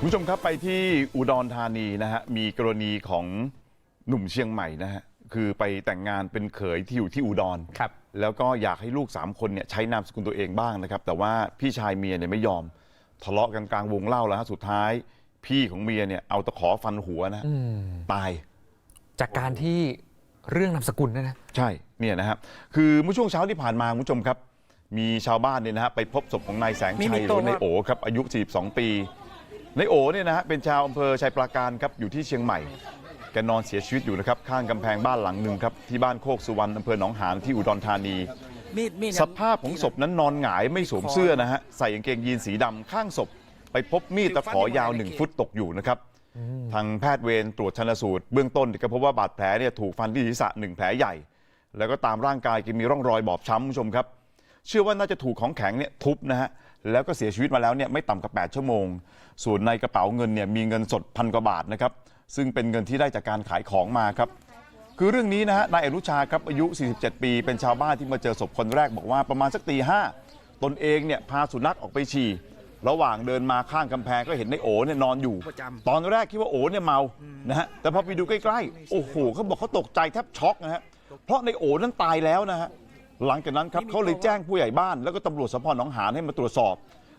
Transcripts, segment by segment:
คุณผู้ชมครับไปที่อุดรธานีนะฮะมีกรณีของหนุ่มเชียงใหม่นะฮะคือไปแต่งงานเป็นเขยที่อยู่ที่อุดรครับ แล้วก็อยากให้ลูกสามคนเนี่ยใช้นามสกุลตัวเองบ้างนะครับ แต่ว่าพี่ชายเมียเนี่ยไม่ยอม ทะเลาะกันกลางวงเล่าแล้วฮะสุดท้าย พี่ของเมียเนี่ยเอาตะขอฟันหัวนะฮะอืมตาย จากการที่เรื่องนามสกุลเนยนะ ใช่เนี่ยนะครับคือเมื่อช่วงเช้าที่ผ่านมาคุณผู้ชมครับ มีชาวบ้านเนี่ยนะฮะไปพบศพของนายแสงชัยหรือว่านายโอครับอายุ 42 ปี นายโอเนี่ยนะฮะเป็นชาวอำเภอชัยปราการครับอยู่ที่เชียงใหม่แกนอนเสียชีวิตอยู่นะครับข้างกำแพงบ้านหลังหนึ่งครับที่บ้านโคกสุวรรณอำเภอหนองหานที่อุดรธานี มีดมีดสภาพของศพนั้นนอนหงายไม่สวมเสื้อนะฮะใส่กางเกงยีนสีดำข้างศพ ไปพบมีดตะขอยาวหนึ่งฟุตตกอยู่นะครับ ทางแพทย์เวรตรวจชันสูตร เบื้องต้นก็พบว่าบาดแผลเนี่ยถูกฟันที่ศีรษะหนึ่งแผลใหญ่ แล้วก็ตามร่างกายก็มีร่องรอยบอบช้ำคุณผู้ชมครับ เชื่อว่าน่าจะถูกของแข็งเนี่ยทุบนะฮะ แล้วก็เสียชีวิตมาแล้วเนี่ยไม่ต่ำกว่า8ชั่วโมง ส่วนในกระเป๋าเงินเนี่ยมีเงินสดพันกว่าบาทนะครับซึ่งเป็นเงินที่ได้จากการขายของมาครับคือเรื่องนี้นะฮะนายอนุชาครับอายุ 47 ปี เป็นชาวบ้านที่มาเจอศพคนแรกบอกว่าประมาณสักตีห้าตนเองเนี่ยพาสุนัขออกไปฉี่ระหว่างเดินมาข้างกำแพงก็เห็นนายโอเนี่ยนอนอยู่ประจำตอนแรกคิดว่าโอเนี่ยเมานะฮะแต่พอไปดูใกล้ๆ โอ้โหเขาบอกเขาตกใจแทบช็อกนะฮะเพราะในโอนั้นตายแล้วนะฮะ หลังจากนั้นครับเขาเลยแจ้งผู้ใหญ่บ้านแล้วก็ตำรวจสพหนองหานให้มาตรวจสอบ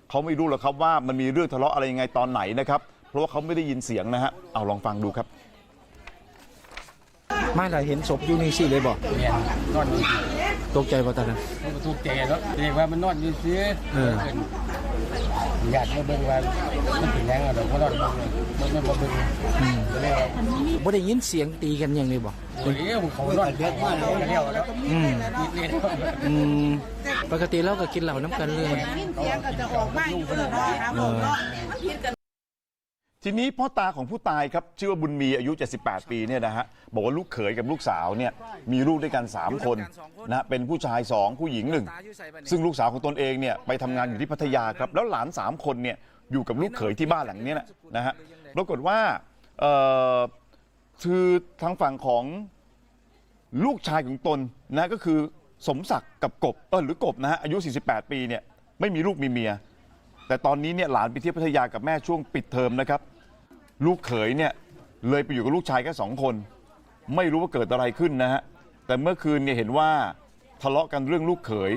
เขาไม่รู้หรอกครับว่ามันมีเรื่องทะเลาะอะไรยังไงตอนไหนนะครับเพราะว่าเขาไม่ได้ยินเสียงนะฮะเอาลองฟังดูครับไม่เราเห็นศพอยู่นี่สิเลยบอกเรียนนอนอยู่ตกใจป่ะตอนนั้นมันก็ถูกเจแล้วเรียกว่ามันนอนอยู่ซื้อเออ อยากมาเบิ่งว่ามันเป็นยังไงดอกเราะนอนเบิ่งเลยมันมันบ่เบิ่งก็เลยว่าบ่ได้ยินเสียงตีกันอยังเลยบอกโอ้ยเขารอดเดือดมากเลยแล้วแล้วอืมนิดเดียวอืมปกติเราก็กินเหล้าน้ำกันเลย ยินเสียงก็จะออกมาอยู่เนาะครับผมเนาะมันผิดกัน ทีนี้พ่อตาของผู้ตายครับชื่อว่าบุญมีอายุ 78 ปีเนี่ยนะฮะบอกว่าลูกเขยกับลูกสาวเนี่ยมีลูกด้วยกัน 3 คนนะเป็นผู้ชาย 2 ผู้หญิงหนึ่งซึ่งลูกสาวของตนเองเนี่ยไปทำงานอยู่ที่พัทยาครับ แล้วหลาน 3 คนเนี่ยอยู่กับลูกเขยที่บ้านหลังนี้นะนะฮะปรากฏว่าเอ่อคือทางฝั่งของลูกชายของตนนะก็คือสมศักดิ์กับกบเออหรือกบนะฮะอายุ 48 ปีเนี่ยไม่มีลูกมีเมียแต่ตอนนี้เนี่ยหลานไปเที่ยวพัทยากับแม่ช่วงปิดเทอมนะครับ ลูกเขยเนี่ยเลยไปอยู่กับลูกชายแค่สองคน ไม่รู้ว่าเกิดอะไรขึ้นนะฮะแต่เมื่อคืนเนี่ยเห็นว่าทะเลาะกันเรื่องลูกเขย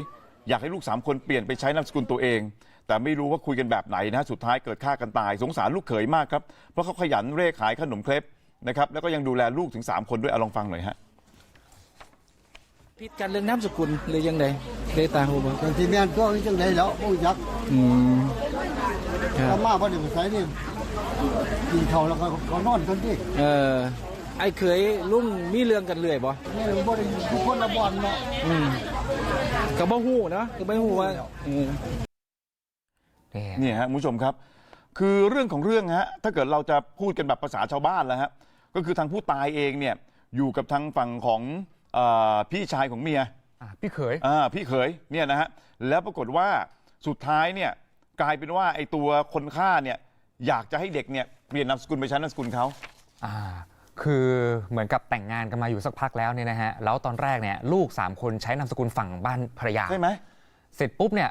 อยากให้ลูกสามคนเปลี่ยนไปใช้นามสกุลตัวเอง แต่ไม่รู้ว่าคุยกันแบบไหนนะฮะสุดท้ายเกิดฆ่ากันตาย สงสารลูกเขยมากครับเพราะเขาขยันเร่ขายขนมเครปนะครับแล้วก็ยังดูแลลูกถึง3คนด้วยเอาลองฟังหน่อยฮะผิดกันเรื่องนามสกุลหรือยังไงเลยตาหูบ่แต่ที่แม่นก็จังไดแล้วบ่รู้จักอืมครัถ้าบมาบ่ได้ไปใส่นี่ กินข้าวแล้วก็ก็นอนกันดิเออ ไอ้เคยลุงมีเรื่องกันเรื่อยบ่นี่บ่ได้ทุกคนละบ่อนเนาะอืมก็บ่ฮู้เนาะก็บ่ฮู้ว่าเออนี่นี่ฮะคุณผู้ชมครับ คือเรื่องของเรื่องฮะถ้าเกิดเราจะพูดกันแบบภาษาชาวบ้านแล้วฮะก็คือทางผู้ตายเองเนี่ยอยู่กับทางฝั่งของเออพี่ชายของเมียอะพี่เขยอ่าพี่เขยเนี่ยนะฮะแล้วปรากฏว่าสุดท้ายเนี่ยกลายเป็นว่าไอ้ตัวคนฆ่าเนี่ย อยากจะให้เด็กเนี่ยเปลี่ยนนามสกุลไปใช้นามสกุลเขาอ่าคือเหมือนกับแต่งงานกันมาอยู่สักพักแล้วเนี่ยนะฮะแล้วตอนแรกเนี่ยลูก 3 คนใช้นามสกุลฝั่งบ้านภรรยาใช่ไหมเสร็จปุ๊บเนี่ย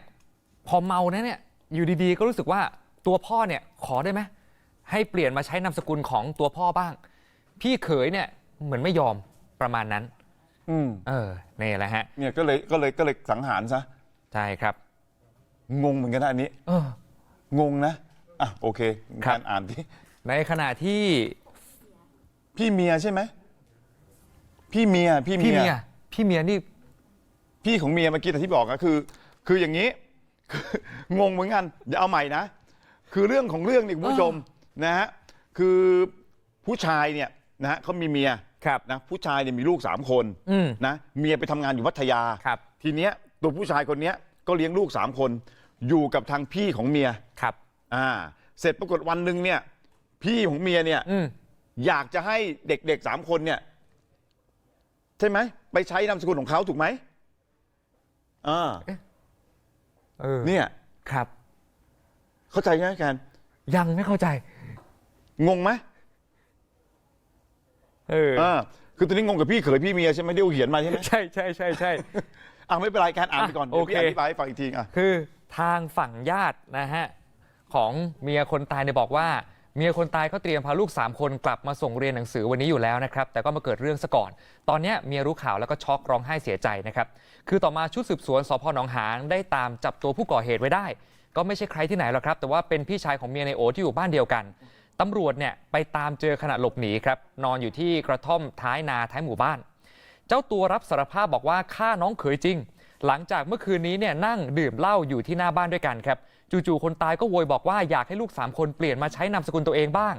พอเมานะเนี่ยอยู่ดีๆ ก็รู้สึกว่าตัวพ่อเนี่ยขอได้ไหมให้เปลี่ยนมาใช้นามสกุลของตัวพ่อบ้าง พี่เขยเนี่ยเหมือนไม่ยอมประมาณนั้น อืมเออนี่แหละฮะเนี่ยก็เลยก็เลยก็เลยสังหารซะใช่ครับ งงเหมือนกันนะอันนี้ เอองงนะ อะโอเคครับการอ่านที่ ในขณะที่พี่เมียใช่ไหมพี่เมียพี่พี่เมียเมียพี่เมียนี่พี่ของเมียเมื่อกี้แต่ที่บอกก็คือ คืออย่างนี้คืองงเหมือนกันอย่าเอาใหม่นะ คือเรื่องของเรื่องนี่คุณผู้ชมนะฮะคือผู้ชายเนี่ยนะฮะเขามีเมียครับนะผู้ชายเนี่ยมีลูกสามคนอืมนะเมียไปทำงานอยู่พัทยา ครับทีเนี้ยตัวผู้ชายคนเนี้ยก็เลี้ยงลูกสามคน อยู่กับทางพี่ของเมีย ครับ อ่า เสร็จปรากฏวันหนึ่งเนี่ย พี่ของเมียเนี่ย อืมอยากจะให้เด็กๆสามคนเนี่ย ใช่ไหมไปใช้นามสกุลของเขาถูกไหมอ่าเออเนี่ย ครับ เข้าใจไหมแกนยังไม่เข้าใจ งงไหมเอออ่าคือตอนนี้งงกับพี่เขยพี่เมียใช่ไหมที่เขาเขียนมาใช่ไหมใช่ใช่ใช่ใช่ อ่าไม่เป็นไรแกนอ่านไปก่อนอะเดี๋ยวพี่โออเค ธิบายให้ฟังอีกทีอะ คือทางฝั่งญาตินะฮะ ของเมียคนตายเนี่ยบอกว่าเมียคนตายเขาเตรียมพาลูก 3 คนกลับมาส่งเรียนหนังสือวันนี้อยู่แล้วนะครับ แต่ก็มาเกิดเรื่องซะก่อน ตอนนี้เมียรู้ข่าวแล้วก็ช็อกร้องไห้เสียใจนะครับ คือต่อมาชุดสืบสวนสพหนองหานได้ตามจับตัวผู้ก่อเหตุไว้ได้ ก็ไม่ใช่ใครที่ไหนหรอกครับ แต่ว่าเป็นพี่ชายของเมียในโอที่อยู่บ้านเดียวกันตำรวจเนี่ยไปตามเจอขณะหลบหนีครับนอนอยู่ที่กระท่อมท้ายนาท้ายหมู่บ้าน เจ้าตัวรับสารภาพบอกว่าฆ่าน้องเขยจริง หลังจากเมื่อคืนนี้เนี่ยนั่งดื่มเหล้าอยู่ที่หน้าบ้านด้วยกันครับ จู่ๆคนตายก็โวยบอกว่าอยากให้ลูก 3 คนเปลี่ยนมาใช้นามสกุลตัวเองบ้าง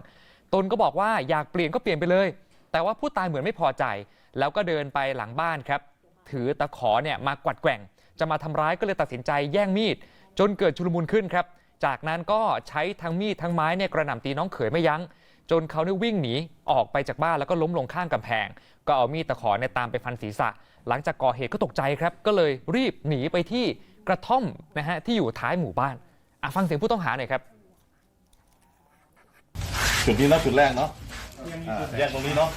ตนก็บอกว่าอยากเปลี่ยนก็เปลี่ยนไปเลย แต่ว่าผู้ตายเหมือนไม่พอใจ แล้วก็เดินไปหลังบ้านครับ ถือตะขอเนี่ยมากวัดแกว่ง จะมาทำร้ายก็เลยตัดสินใจแย่งมีด จนเกิดชุลมุนขึ้นครับ จากนั้นก็ใช้ทั้งมีดทั้งไม้เนี่ยกระหน่ำตีน้องเขยไม่ยั้ง จนเขาเนี่ยวิ่งหนีออกไปจากบ้านแล้วก็ล้มลงข้างกำแพง ก็เอามีดตะขอเนี่ยตามไปฟันศีรษะ หลังจากก่อเหตุก็ตกใจครับ ก็เลยรีบหนีไปที่กระท่อมนะฮะที่อยู่ท้ายหมู่บ้านอะฟังเสียงผู้ต้องหาหน่อยครับ จุดนี้เนาะจุดแรกเนาะอ่าแยกตรงนี้เนาะ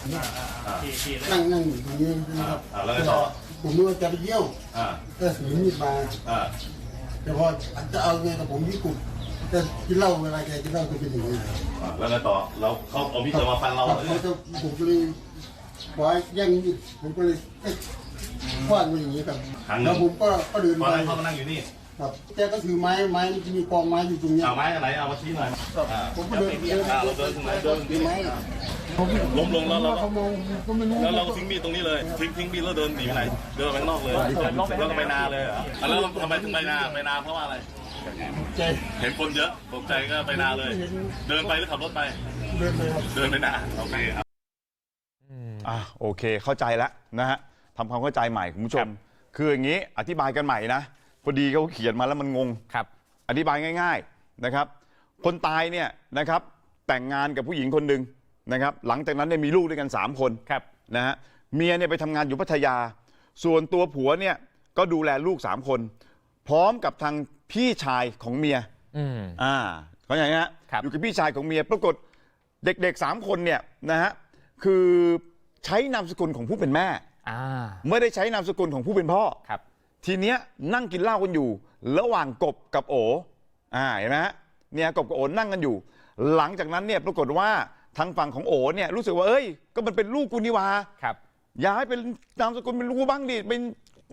นั่งนั่งอยู่ตรงนี้นะครับอ่าแล้วไงต่อผมนึกว่าจะไปเยี่ยวอ่าก็ถือมีดมาอ่าแต่พอจะเอาไงกับผมที่กลุ่ม จะกินเหล้าเวลาแกกินเหล้าก็เป็นอย่างนี้อ่าแล้วไงต่อเราเขาเอามีดจะมาฟันเราครับเขาจะผมก็เลยบอกให้แย่งมีดผมก็เลยเอ๊ะคว้างมาอย่างนี้ครับแล้วผมก็ก็เดินตอนไปนั้นเขามานั่งอยู่นี่ครับแกก็ถือไม้ไม้มันจะมีกองไม้อยู่ตรงเนี้ย เอาไม้อะไรเอามาชี้หน่อยอ่าผมก็เดินเดินอ่าเราเดินตรงไหนเดินถือไม้ผมล้มลงแล้วเราเขามองผมก็ไม่รู้แล้วเราทิ้งมีดตรงนี้เลยทิ้งทิ้งมีดแล้วเดินหนีไปไหนเดินไปข้างนอกเลยแล้วก็ไปนาเลยเหรออะแล้วทำไมถึงไปนาไปนาเพราะว่าอะไร ใจเห็นคนเยอะตกใจก็ไปนาเลย เดินไปหรือขับรถไป เดินเลยครับ เดินไปนาโอเคครับ อะโอเคเข้าใจแล้วนะฮะทำความเข้าใจใหม่คุณผู้ชม คืออย่างนี้อธิบายกันใหม่นะพอดีเขาเขียนมาแล้วมันงง ครับ อธิบายง่ายๆนะครับ คนตายเนี่ยนะครับแต่งงานกับผู้หญิงคนหนึ่งนะครับ หลังจากนั้นเนี่ยมีลูกด้วยกัน 3 คนครับนะฮะเมียเนี่ยไปทำงานอยู่พัทยา ส่วนตัวผัวเนี่ยก็ดูแลลูก 3 คน พร้อมกับทาง พี่ชายของเมียอืม อ่าเขาอย่างนี้ฮะครับ อยู่กับพี่ชายของเมียปรากฏเด็กๆสามคนเนี่ยนะฮะคือใช้นามสกุลของผู้เป็นแม่ อ่า ไม่ได้ใช้นามสกุลของผู้เป็นพ่อ ครับ ทีเนี้ยนั่งกินเหล้ากันอยู่ ระหว่างกบกับโออ่าเห็นไหมฮะเนี่ยกบกับโอนั่งกันอยู่ หลังจากนั้นเนี่ยปรากฏว่าทางฝั่งของโอเนี่ยรู้สึกว่าเอ้ยก็มันเป็นลูกกูนี่หวา ครับอย่าให้เป็นนามสกุลเป็นลูกกูบ้างดิเป็น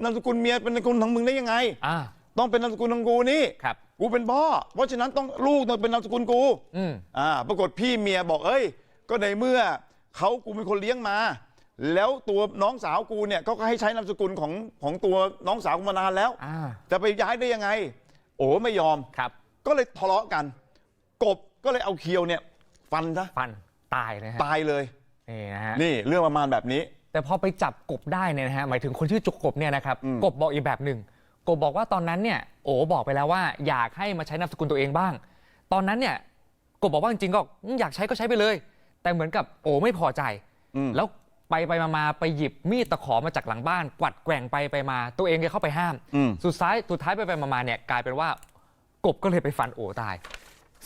นามสกุลเมียเป็นนามสกุลของมึงได้ยังไง อ่า ต้องเป็นนามสกุลของกูนี่ครับ กูเป็นพ่อ เพราะฉะนั้นต้องลูกต้องเป็นนามสกุลกูอืมอ่าปรากฏพี่เมียบอกเอ้ย ก็ในเมื่อเขากูเป็นคนเลี้ยงมา แล้วตัวน้องสาวกูเนี่ยก็ให้ใช้นามสกุลของของตัวน้องสาวกูมานานแล้ว อ่าจะไปย้ายได้ยังไง โอ้ไม่ยอม ครับ ก็เลยทะเลาะกัน กบก็เลยเอาเคียวเนี่ย ฟันซะฟันตายเลยฮะตายเลย นี่นะฮะ นี่เรื่องประมาณแบบนี้ แต่พอไปจับกบได้เนี่ยนะฮะหมายถึงคนชื่อจุกกบเนี่ยนะครับ อืมกบบอกอีกแบบหนึ่ง กบบอกว่าตอนนั้นเนี่ยโอบอกไปแล้วว่าอยากให้มาใช้นามสกุลตัวเองบ้าง ตอนนั้นเนี่ยกบบอกว่าจริงๆก็อืมอยากใช้ก็ใช้ไปเลย แต่เหมือนกับโอไม่พอใจอืมแล้วไปไปมามาไปหยิบมีดตะขอมาจากหลังบ้าน กวัดแกว่งไปไปมา ตัวเองก็เข้าไปห้ามอืมสุดท้ายสุดท้ายไปไปมาๆเนี่ยกลายเป็นว่ากบก็เลยไปฟันโอตาย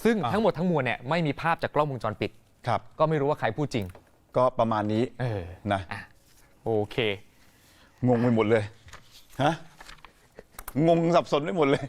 ซึ่งอะทั้งหมดทั้งมวลเนี่ยไม่มีภาพจากกล้องวงจรปิดครับ ก็ไม่รู้ว่าใครพูดจริง ก็ประมาณนี้เออนะอะโอเค งงไปหมดเลยฮะ งงสับสนไปหมดเลย